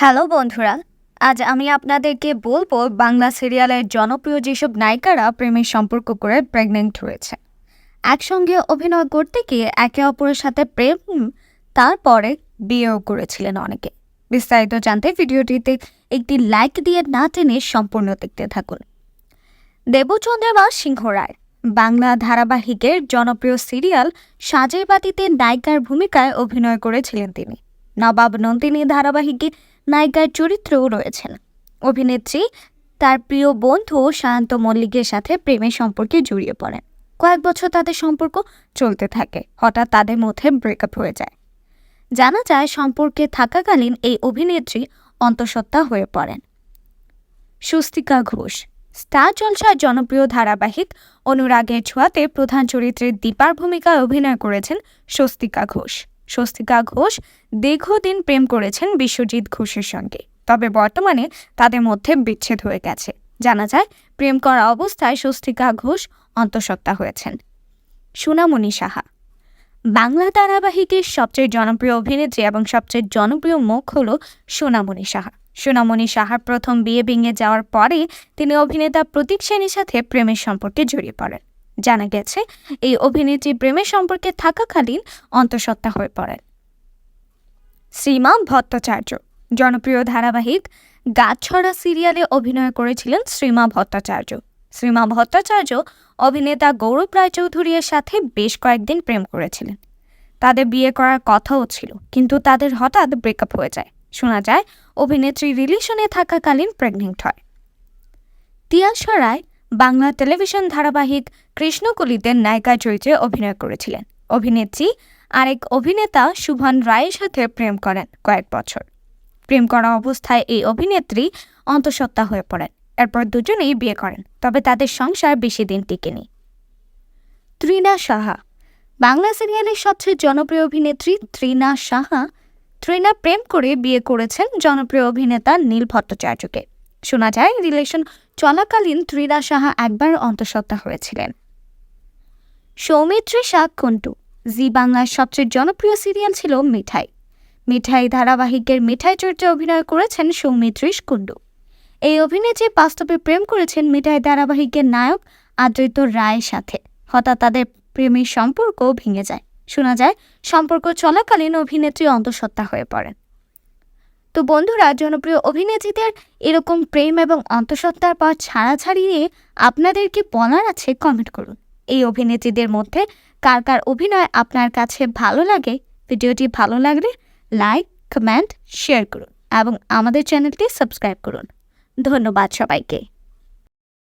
Hello বন্ধুরা, আজ আমি আপনাদেরকে বলব বাংলা সিরিয়ালের জনপ্রিয় যেসব নায়িকারা প্রেমের সম্পর্ক করে প্রেগনেন্ট হয়েছে। একসঙ্গে অভিনয় করতে গিয়ে একে অপরের সাথে প্রেম তারপরে বিয়েও করেছিলেন অনেকে। বিস্তারিত জানতে ভিডিওটিতে একটি লাইক দিয়ে না টেনে সম্পূর্ণ দেখতে থাকুন। দেবচন্দ্রমা সিংহ রায়, বাংলা ধারাবাহিকের জনপ্রিয় সিরিয়াল সাজের বাতিতে নায়িকার ভূমিকায় অভিনয় করেছিলেন তিনি। নবাব নন্দিনী ধারাবাহিকে নায়িকার চরিত্রেও রয়েছেন। অভিনেত্রী, তার প্রিয় বন্ধু সায়ন্ত মল্লিকের সাথে প্রেমের সম্পর্কে জড়িয়ে পড়েন। কয়েক বছর তাদের সম্পর্ক চলতে থাকে, হঠাৎ তাদের মধ্যে ব্রেকআপ হয়ে যায়। জানা যায় সম্পর্কে থাকাকালীন এই অভিনেত্রী অন্তঃসত্ত্বা হয়ে পড়েন। স্বস্তিকা ঘোষ, স্টার জলসার জনপ্রিয় ধারাবাহিক অনুরাগের ছোঁয়াতে প্রধান চরিত্রের দীপার ভূমিকায় অভিনয় করেছেন স্বস্তিকা ঘোষ। স্বস্তিকা ঘোষ দীর্ঘদিন প্রেম করেছেন বিশ্বজিৎ ঘোষের সঙ্গে। তবে বর্তমানে তাদের মধ্যে বিচ্ছেদ হয়ে গেছে। জানা যায়, প্রেম করা অবস্থায় স্বস্তিকা ঘোষ অন্তঃসত্ত্বা হয়েছেন। সুনামণি সাহা। বাংলা ধারাবাহিকের সবচেয়ে জনপ্রিয় অভিনেত্রী এবং সবচেয়ে জনপ্রিয় মুখ হল সোনামণি সাহা। সোনামণি সাহার প্রথম বিয়ে ভেঙে যাওয়ার পরে তিনি অভিনেতা প্রতীক সেনের সাথে প্রেমের সম্পর্কে জড়িয়ে পড়েন। জানা গেছে, এই অভিনেত্রী প্রেমের সম্পর্কে থাকাকালীন অন্তঃসত্ত্বা হয়ে পড়েন। শ্রীমা ভট্টাচার্য, জনপ্রিয় ধারাবাহিক গাছছড়া সিরিয়ালে অভিনয় করেছিলেন শ্রীমা ভট্টাচার্য। শ্রীমা ভট্টাচার্য অভিনেতা গৌরব রায়চৌধুরীর সাথে বেশ কয়েকদিন প্রেম করেছিলেন। তাদের বিয়ে করার কথাও ছিল, কিন্তু তাদের হঠাৎ ব্রেকআপ হয়ে যায়। শোনা যায়, অভিনেত্রী রিলেশনে থাকাকালীন প্রেগনেন্ট হয়। তিয়াশা রায় বাংলা টেলিভিশন ধারাবাহিক কৃষ্ণকলিতে নায়িকা চরিত্রে অভিনয় করেছিলেন। অভিনেত্রী আরেক অভিনেতা শুভন রায়ের সাথে প্রেম করেন কয়েক বছর। প্রেম করা অবস্থায় এই অভিনেত্রী অন্তঃসত্ত্বা হয়ে পড়েন। এরপর দুজনেই বিয়ে করেন, তবে তাদের সংসার বেশি দিন টিকেনি। ত্রিনা সাহা। বাংলা সিরিয়ালের সবচেয়ে জনপ্রিয় অভিনেত্রী ত্রিনা সাহা। ত্রিনা প্রেম করে বিয়ে করেছেন জনপ্রিয় অভিনেতা নীল ভট্টাচার্যকে। শোনা যায়, রিলেশন চলাকালীন ত্রিনা সাহা একবার অন্তঃসত্ত্বা হয়েছিলেন। সৌমিত্রী শাক কন্টু, জি বাংলার সবচেয়ে জনপ্রিয় সিরিয়াল ছিল মিঠাই। মিঠাই ধারাবাহিকের মিঠাই চরিত্রে অভিনয় করেছেন সৌমিত্রী কুণ্ডু এই অভিনেত্রী বাস্তবে প্রেম করেছেন মিঠাই ধারাবাহিকের নায়ক আদ্রিত রায়ের সাথে। হঠাৎ তাদের প্রেমের সম্পর্ক ভেঙে যায়। শোনা যায়, সম্পর্ক চলাকালীন অভিনেত্রী অন্তঃসত্ত্বা হয়ে পড়েন। তো বন্ধুরা, জনপ্রিয় অভিনেত্রীদের এরকম প্রেম এবং অন্তঃসত্ত্বার পর ছাড়াছাড়ি নিয়ে আপনাদেরকে বলার আছে কমেন্ট করুন। এই অভিনেত্রীদের মধ্যে কার কার অভিনয় আপনার কাছে ভালো লাগে, ভিডিওটি ভালো লাগলে লাইক, কমেন্ট, শেয়ার করুন এবং আমাদের চ্যানেলটি সাবস্ক্রাইব করুন। ধন্যবাদ সবাইকে।